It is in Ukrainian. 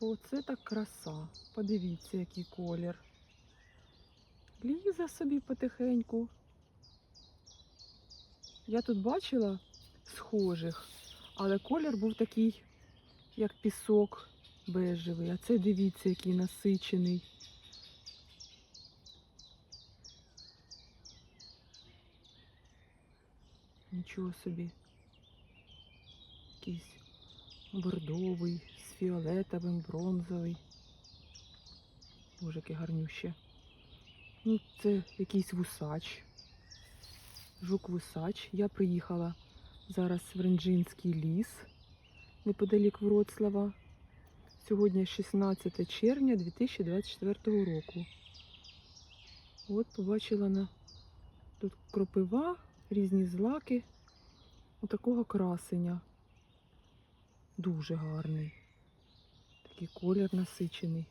Оце так краса. Подивіться, який колір. Лізе собі потихеньку. Я тут бачила схожих, але колір був такий, як пісок бежевий. А це дивіться, який насичений. Нічого собі. Якийсь бордовий, з фіолетовим, бронзовий. Боже, яке гарнюще. Ну, це якийсь вусач. Жук-вусач. Я приїхала зараз в Ренджинський ліс неподалік Вроцлава. Сьогодні 16 червня 2024 року. От побачила на тут кропива, різні злаки. Отакого красення. Дуже гарний. Такий колір насичений.